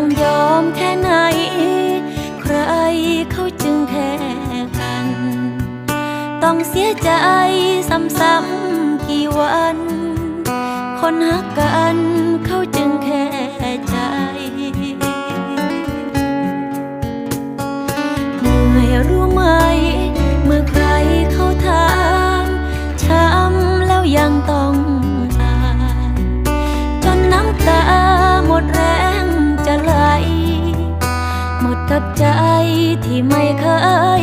องยอมแค่ไหน ใครเขาจึงแพ้กัน ต้องเสียใจซ้ำๆกี่วัน คนฮักกันเขาจึงแค่ กับใจที่ไม่เคย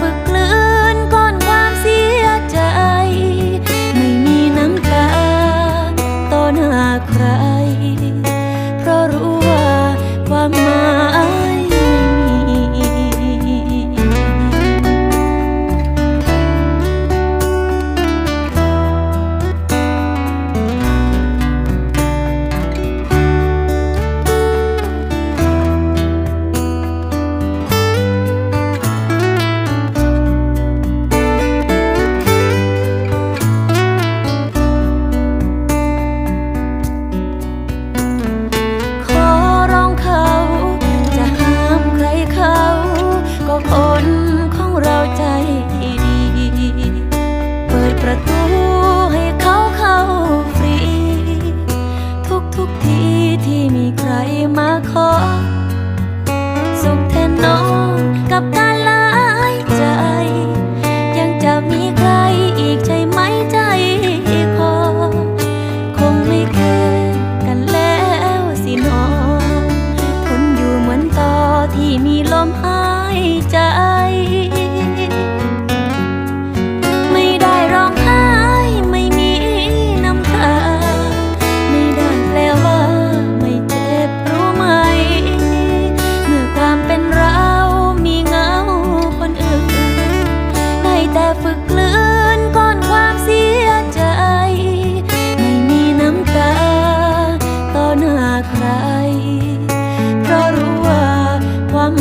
Bước ที่มีใครมาขอ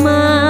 妈